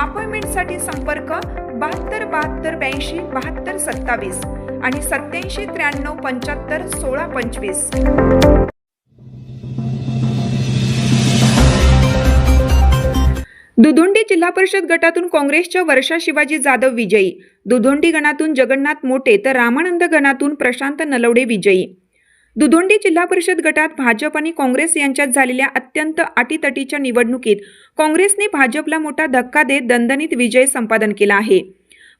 अपॉइंटमेंटसाठी संपर्क बहात्तर बहात्तर ब्याऐंशी बहात्तर सत्तावीस आणि सत्याऐंशी त्र्याण्णव पंच्याहत्तर सोळा पंचवीस. दुधोंडी जिल्हा परिषद गटातून काँग्रेसच्या वर्षा शिवाजी जाधव विजयी. दुधोंडी गणातून जगन्नाथ मोटे तर रामानंद गणातून प्रशांत नलवडे विजयी. दुधोंडी जिल्हा परिषद गटात भाजप आणि काँग्रेस यांच्यात झालेल्या अत्यंत अटीतटीच्या निवडणुकीत काँग्रेसने भाजपला मोठा धक्का देत दणदणीत विजय संपादन केला आहे.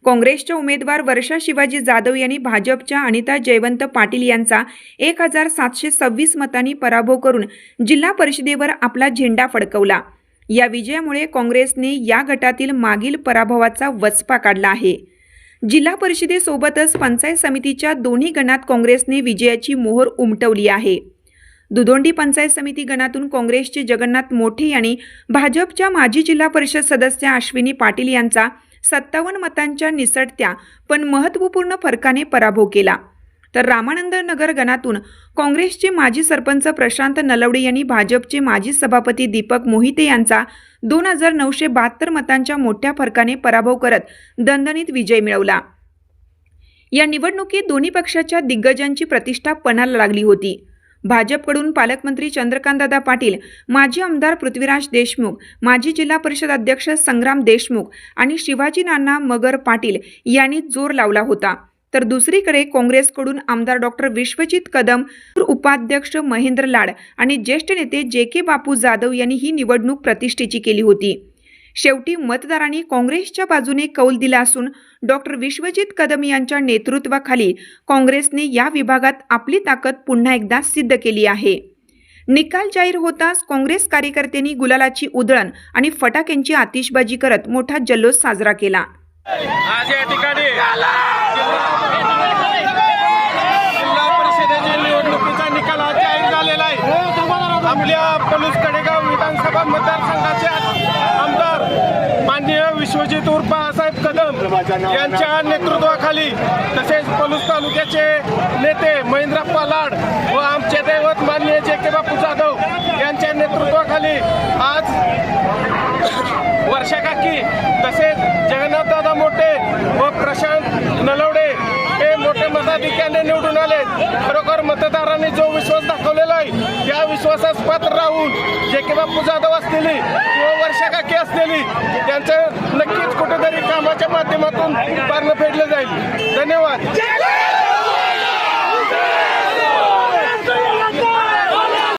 काँग्रेसच्या उमेदवार वर्षा शिवाजी जाधव यांनी भाजपच्या अनिता जयवंत पाटील यांचा एक हजार सातशे सव्वीस मतांनी पराभव करून जिल्हा परिषदेवर आपला झेंडा फडकवला. या विजयामुळे काँग्रेसने या गटातील मागील पराभवाचा वचपा काढला आहे. जिल्हा परिषदेसोबतच पंचायत समितीच्या दोन्ही गणात काँग्रेसने विजयाची मोहर उमटवली आहे. दुधोंडी पंचायत समिती गणातून काँग्रेसचे जगन्नाथ मोठे यांनी भाजपच्या माजी जिल्हा परिषद सदस्य अश्विनी पाटील यांचा सत्तावन्न मतांच्या निसटत्या पण महत्त्वपूर्ण फरकाने पराभव केला. तर रामानंद नगर गणातून काँग्रेसचे माजी सरपंच प्रशांत नलवडे यांनी भाजपचे माजी सभापती दीपक मोहिते यांचा दोन हजार नऊशे बहात्तर मतांच्या मोठ्या फरकाने पराभव करत दणदणीत विजय मिळवला. या निवडणुकीत दोन्ही पक्षाच्या दिग्गजांची प्रतिष्ठा पणाला लागली होती. भाजपकडून पालकमंत्री चंद्रकांतदादा पाटील माजी आमदार पृथ्वीराज देशमुख माजी जिल्हा परिषद अध्यक्ष संग्राम देशमुख आणि शिवाजी नाना मगर पाटील यांनी जोर लावला होता. तर दुसरीकडे काँग्रेसकडून आमदार डॉक्टर विश्वजित कदम उपाध्यक्ष महेंद्र लाड आणि ज्येष्ठ नेते जे के बापू जाधव यांनी ही निवडणूक प्रतिष्ठेची केली होती. शेवटी मतदारांनी काँग्रेसच्या बाजूने कौल दिला असून डॉक्टर विश्वजित कदम यांच्या नेतृत्वाखाली काँग्रेसने या विभागात आपली ताकद पुन्हा एकदा सिद्ध केली आहे. निकाल जाहीर होताच काँग्रेस कार्यकर्त्यांनी गुलालाची उधळण आणि फटाक्यांची आतिषबाजी करत मोठा जल्लोष साजरा केला. आज या ठिकाणी जिल्हा परिषदेच्या निवडणुकीचा निकाल आज जाहीर झालेला आहे. आपल्या पलूस कडेगाव विधानसभा मतदारसंघाचे आमदार माननीय विश्वजित उर्फ आसाहेब कदम यांच्या नेतृत्वाखाली तसेच पलूस तालुक्याचे नेते महेंद्र पलाड व आमचे दैवत माननीय जे के बापू जाधव यांच्या नेतृत्वाखाली आज वर्षा काकी तसेच जगन्नाथदादा मोठे व प्रशांत नलवडे मताधिक्याने निवडून आले खरोखर मतदारांनी जो विश्वास दाखवलेला आहे त्या विश्वासास पात्र राहून जे के बापू जाधव असलेली किंवा वर्षा काकी असलेली त्यांचं नक्कीच कुठेतरी कामाच्या माध्यमातून पारणं फेडलं जाईल. धन्यवाद.